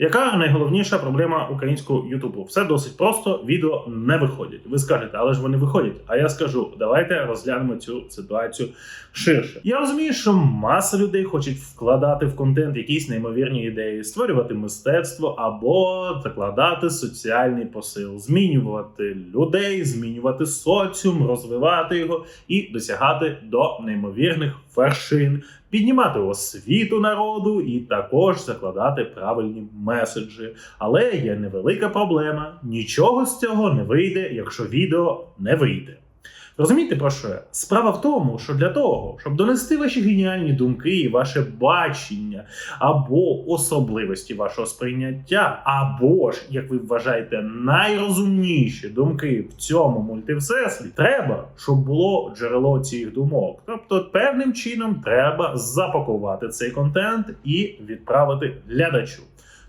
Яка найголовніша проблема українського Ютубу? Все досить просто, відео не виходять. Ви скажете, але ж вони виходять. А я скажу, давайте розглянемо цю ситуацію ширше. Я розумію, що маса людей хочуть вкладати в контент якісь неймовірні ідеї, створювати мистецтво або закладати соціальний посил, змінювати людей, змінювати соціум, розвивати його і досягати до неймовірних вершин піднімати освіту народу і також закладати правильні меседжі. Але є невелика проблема: нічого з цього не вийде, якщо відео не вийде. Розумієте про що? Справа в тому, що для того, щоб донести ваші геніальні думки ваше бачення або особливості вашого сприйняття, або ж, як ви вважаєте, найрозумніші думки в цьому мультивсесвіті, треба, щоб було джерело цих думок. Тобто, певним чином треба запакувати цей контент і відправити глядачу.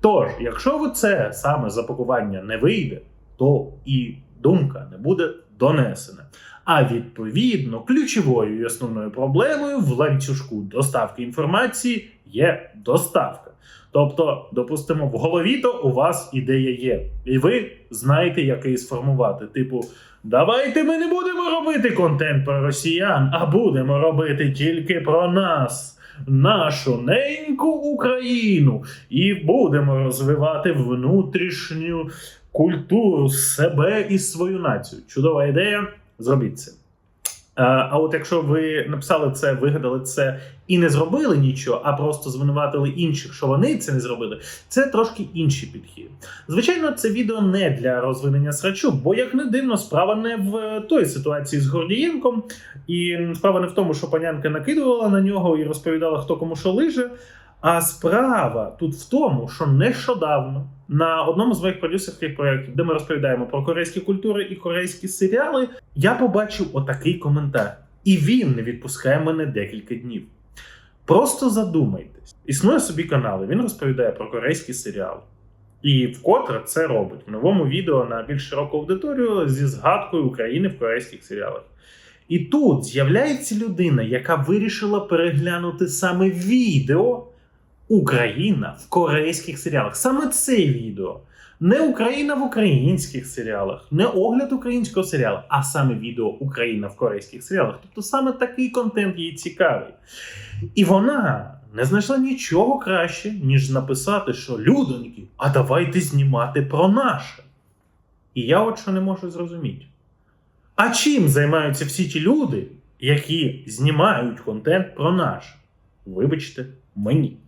Тож, якщо це саме запакування не вийде, то і думка не буде донесена. А відповідно, ключовою і основною проблемою в ланцюжку доставки інформації є доставка. Тобто, допустимо, в голові то у вас ідея є, і ви знаєте, як її сформувати. Типу, давайте ми не будемо робити контент про росіян, а будемо робити тільки про нас. Нашу неньку Україну, і будемо розвивати внутрішню культуру себе і свою націю. Чудова ідея. Зробіть це. А, а от якщо ви написали це, вигадали це і не зробили нічого, а просто звинуватили інших, що вони це не зробили, це трошки інший підхід. Звичайно, це відео не для розвинення срачу, бо як не дивно, справа не в той ситуації з Гордієнком, і справа не в тому, що панянка накидувала на нього і розповідала, хто кому що лиже. А справа тут в тому, що нещодавно на одному з моїх продюсерських проєктів, де ми розповідаємо про корейські культури і корейські серіали, я побачив отакий коментар. І він не відпускає мене декілька днів. Просто задумайтесь: існує собі канал, він розповідає про корейські серіали. І вкотре це робить в новому відео на більш широку аудиторію зі згадкою України в корейських серіалах. І тут з'являється людина, яка вирішила переглянути саме відео. Україна в корейських серіалах. Саме це відео. Не Україна в українських серіалах, не огляд українського серіалу, а саме відео Україна в корейських серіалах. Тобто саме такий контент їй цікавий. І вона не знайшла нічого краще, ніж написати, що людоньки, а давайте знімати про наше. І я от що не можу зрозуміти. А чим займаються всі ті люди, які знімають контент про наше? Вибачте, мені.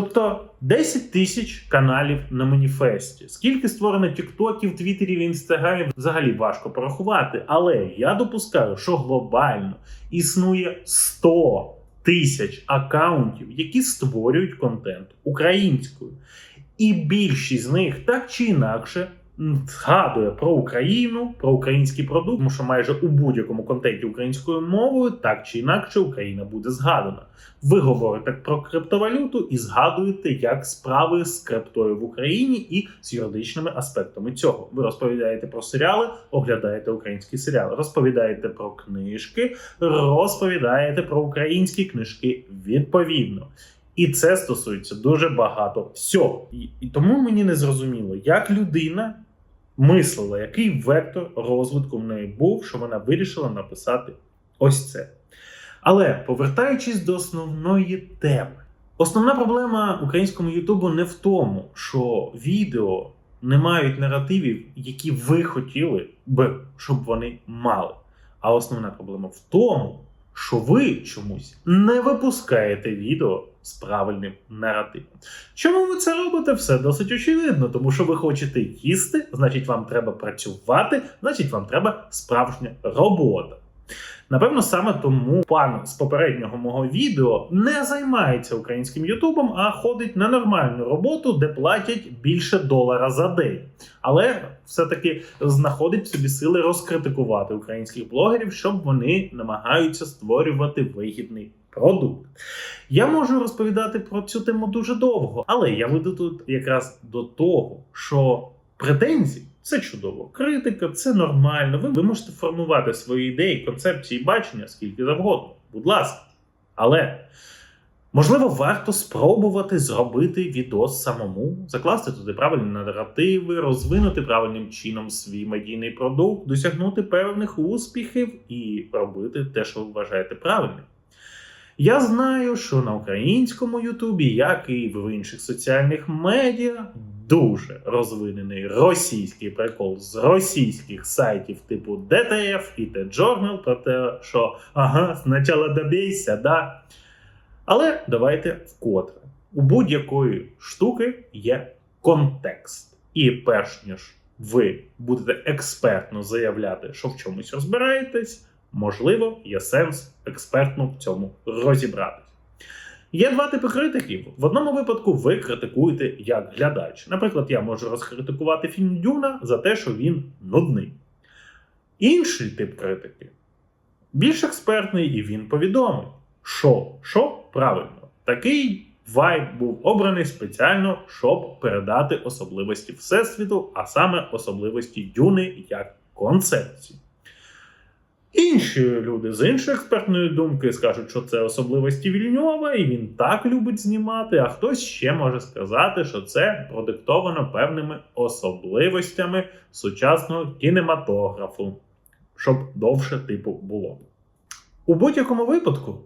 Тобто 10 тисяч каналів на маніфесті. Скільки створено тіктоків, твіттерів, інстаграмів, взагалі важко порахувати. Але я допускаю, що глобально існує 100 тисяч акаунтів, які створюють контент українською. І більшість з них так чи інакше згадує про Україну, про український продукт, тому що майже у будь-якому контенті українською мовою так чи інакше Україна буде згадана. Ви говорите про криптовалюту і згадуєте, як справи з криптою в Україні і з юридичними аспектами цього. Ви розповідаєте про серіали, оглядаєте українські серіали, розповідаєте про книжки, розповідаєте про українські книжки відповідно. І це стосується дуже багато всього. І, і тому мені не зрозуміло, як людина мислила, який вектор розвитку в неї був, що вона вирішила написати ось це. Але повертаючись до основної теми, основна проблема українському Ютубу не в тому, що відео не мають наративів, які ви хотіли би, щоб вони мали. А основна проблема в тому, що ви чомусь не випускаєте відео з правильним наративом. Чому ви це робите? Все досить очевидно, тому що ви хочете їсти, значить, вам треба працювати, значить, вам треба справжня робота. Напевно, саме тому пан з попереднього мого відео не займається українським Ютубом, а ходить на нормальну роботу, де платять більше долара за день. Але все-таки знаходить собі сили розкритикувати українських блогерів, щоб вони намагаються створювати вигідний продукт. Я можу розповідати про цю тему дуже довго, але я веду тут якраз до того, що претензії. Це чудово. Критика це нормально. Ви, ви можете формувати свої ідеї, концепції, бачення скільки завгодно. Будь ласка. Але Можливо, варто спробувати зробити відос самому, закласти туди правильні наративи, розвинути правильним чином свій медійний продукт, досягнути певних успіхів і робити те, що ви вважаєте правильним. Я знаю, що на українському Ютубі, як і в інших соціальних медіа, дуже розвинений російський прикол з російських сайтів типу DTF і TJournal про те, що ага, спочатку добійся, да. Але давайте вкотре. У будь-якої штуки є контекст. І перш ніж ви будете експертно заявляти, що в чомусь розбираєтесь, можливо, є сенс експертно в цьому розібратись. Є два типи критиків. В одному випадку ви критикуєте як глядач. Наприклад, я можу розкритикувати фільм Дюна за те, що він нудний. Інший тип критики більш експертний, і він повідомить, що, що правильно, такий вайб був обраний спеціально, щоб передати особливості Всесвіту, а саме особливості Дюни як концепції. Інші люди з іншої експертної думки скажуть, що це особливості Вільньова, і він так любить знімати. А хтось ще може сказати, що це продиктовано певними особливостями сучасного кінематографу, щоб довше типу було. У будь-якому випадку,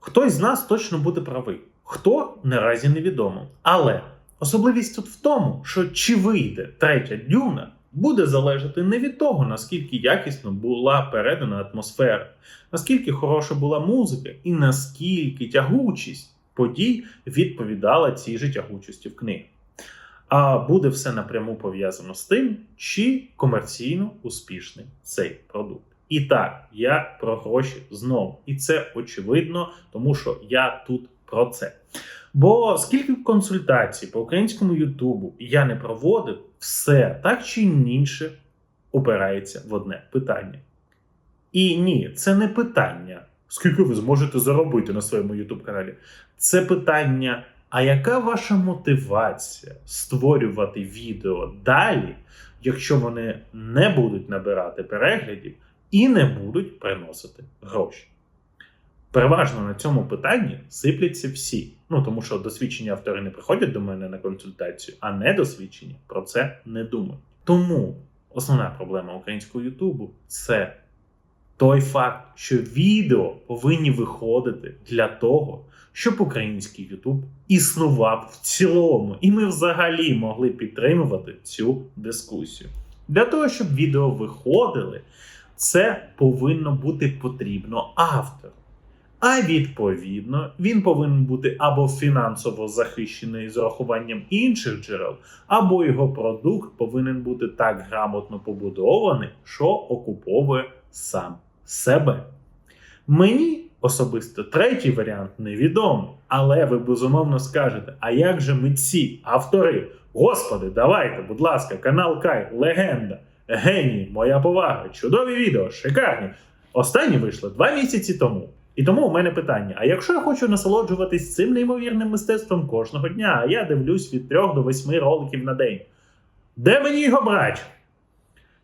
хтось з нас точно буде правий, хто наразі невідомо. Але особливість тут в тому, що чи вийде третя дюна буде залежати не від того, наскільки якісно була передана атмосфера, наскільки хороша була музика, і наскільки тягучість подій відповідала цій же тягучості в книгі. А буде все напряму пов'язано з тим, чи комерційно успішний цей продукт. І так, я про гроші знову. І це очевидно, тому що я тут про це. Бо скільки консультацій по українському Ютубу я не проводив, все так чи інше опирається в одне питання. І ні, це не питання, скільки ви зможете заробити на своєму Ютуб каналі. Це питання, а яка ваша мотивація створювати відео далі, якщо вони не будуть набирати переглядів і не будуть приносити гроші? Переважно на цьому питанні сипляться всі. Ну тому що досвідчені автори не приходять до мене на консультацію, а недосвідчені про це не думають. Тому основна проблема українського Ютубу це той факт, що відео повинні виходити для того, щоб український Ютуб існував в цілому, і ми взагалі могли підтримувати цю дискусію. Для того, щоб відео виходили, це повинно бути потрібно автору. А відповідно, він повинен бути або фінансово захищений з урахуванням інших джерел, або його продукт повинен бути так грамотно побудований, що окуповує сам себе. Мені особисто третій варіант невідомий, але ви безумовно скажете: а як же митці, автори? Господи, давайте, будь ласка, канал Кай, легенда, геній, моя повага, чудові відео, шикарні. Останні вийшли два місяці тому. І тому у мене питання: а якщо я хочу насолоджуватись цим неймовірним мистецтвом кожного дня, а я дивлюсь від 3 до 8 роликів на день, де мені його брати?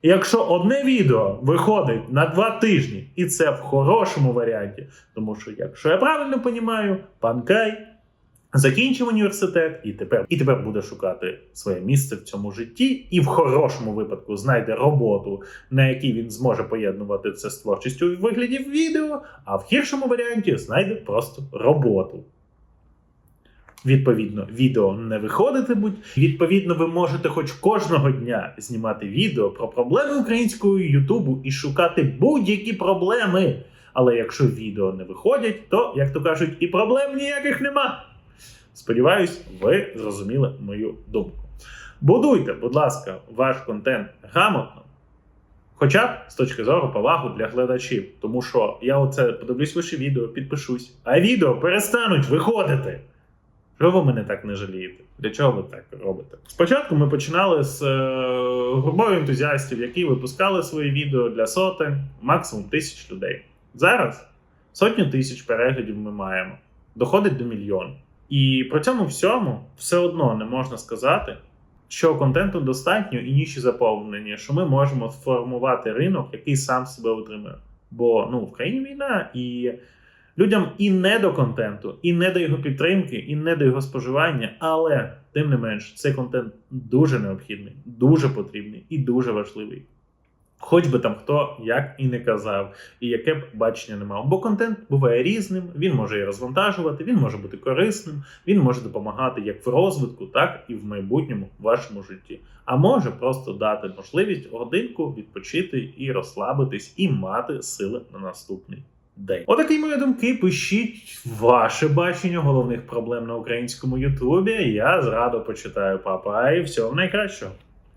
Якщо одне відео виходить на два тижні, і це в хорошому варіанті, тому що, якщо я правильно розумію, пан Кай закінчив університет і тепер і тепер буде шукати своє місце в цьому житті, і в хорошому випадку знайде роботу, на якій він зможе поєднувати це з творчістю у вигляді відео, а в гіршому варіанті знайде просто роботу. Відповідно, відео не виходитимуть. Відповідно, ви можете хоч кожного дня знімати відео про проблеми українського Ютубу і шукати будь-які проблеми. Але якщо відео не виходять, то, як то кажуть, і проблем ніяких нема. Сподіваюсь, ви зрозуміли мою думку. Будуйте, будь ласка, ваш контент грамотно. Хоча б з точки зору повагу для глядачів. Тому що я оце подивлюсь ваше відео, підпишусь, а відео перестануть виходити. Що ви мене так не жалієте? Для чого ви так робите? Спочатку ми починали з е, групою ентузіастів, які випускали свої відео для сотень, максимум тисяч людей. Зараз сотню тисяч переглядів ми маємо, доходить до мільйону. І при цьому всьому все одно не можна сказати, що контенту достатньо і ніші заповнені, що ми можемо сформувати ринок, який сам себе утримує. Бо ну, в країні війна, і Людям і не до контенту, і не до його підтримки, і не до його споживання, але тим не менш, цей контент дуже необхідний, дуже потрібний і дуже важливий. Хоч би там хто як і не казав, і яке б бачення не мав. Бо контент буває різним, він може і розвантажувати, він може бути корисним, він може допомагати як в розвитку, так і в майбутньому вашому житті. А може просто дати можливість годинку відпочити і розслабитись, і мати сили на наступний день. Отакі мої думки. Пишіть ваше бачення головних проблем на українському Ютубі. Я зрадо почитаю папа і всього найкращого.